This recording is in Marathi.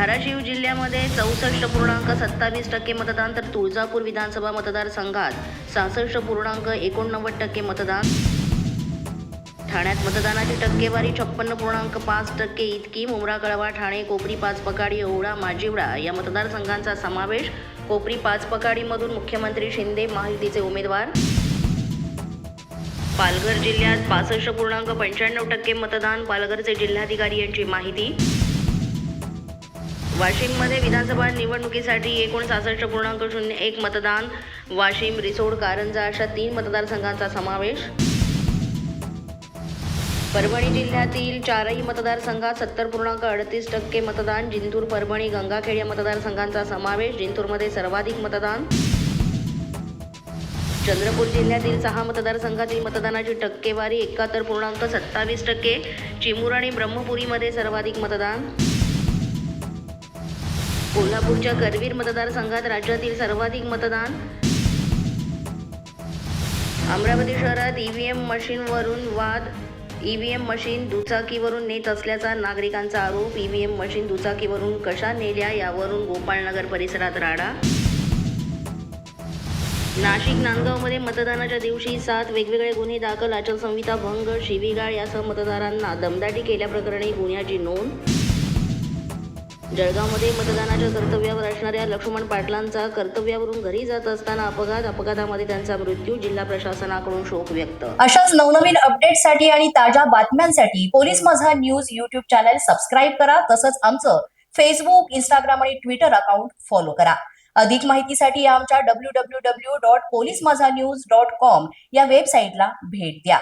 धाराशिव जिल्ह्यामध्ये चौसष्ट पूर्णांक सत्तावीस टक्के मतदान तर तुळजापूर विधानसभा मतदारसंघात सहासष्ट पूर्णांक एकोणनव्वद टक्के मतदान. ठाण्यात मतदानाची टक्केवारी छप्पन्न पूर्णांक पाच टक्के इतकी. मुमरा कळवा ठाणे कोपरी पाच पकाडी ओवळा माजिवडा या मतदारसंघांचा समावेश. कोपरी पाच पकाडीमधून मुख्यमंत्री शिंदे महायुतीचे उमेदवार. पालघर जिल्ह्यात पासष्ट पूर्णांक पंच्याण्णव टक्के मतदान. पालघरचे जिल्हाधिकारी यांची माहिती. वाशिममध्ये विधानसभा निवडणुकीसाठी एकूण सहासष्ट पूर्णांक शून्य एक मतदान. वाशिम रिसोड कारंजा अशा तीन मतदारसंघांचा समावेश. परभणी जिल्ह्यातील चारही मतदारसंघात सत्तर पूर्णांक अडतीस टक्के मतदान. जिंतूर परभणी गंगाखेड या मतदारसंघांचा समावेश. जिंतूरमध्ये सर्वाधिक मतदान. चंद्रपूर जिल्ह्यातील सहा मतदारसंघातील मतदानाची टक्केवारी एकाहत्तर पूर्णांक सत्तावीस टक्के. चिमूर आणि ब्रह्मपुरीमध्ये सर्वाधिक मतदान. कोल्हापूरच्या करवीर मतदारसंघात राज्यातील सर्वाधिक मतदान. अमरावती शहरात ईव्हीएम मशीनवरून वाद ईव्हीएम मशीन दुचाकीवरून नेत असल्याचा नागरिकांचा आरोप ईव्हीएम मशीन दुचाकीवरून कशा नेल्या यावरून गोपाळनगर परिसरात राडा. नाशिक नांदगावमध्ये मतदानाच्या दिवशी सात वेगवेगळे गुन्हे दाखल आचारसंहिता भंग शिवीगाळ यासह मतदारांना दमदाटी केल्याप्रकरणी गुन्ह्याची नोंद जळगावमध्ये मतदानाच्या कर्तव्यावर असणाऱ्या लक्ष्मण पाटलांचा कर्तव्यावरून घरी जात असताना अपघात अपघातामध्ये त्यांचा मृत्यू जिल्हा प्रशासनाकडून शोक व्यक्त. अशाच नवनवीन अपडेटसाठी आणि ताज्या बातम्यांसाठी police Majha news YouTube channel subscribe करा. तसंच आमचं फेसबुक इंस्टाग्राम आणि ट्विटर अकाउंट फॉलो करा. अधिक माहितीसाठी आमच्या W W W dot police Majha news dot com या वेबसाईटला भेट द्या.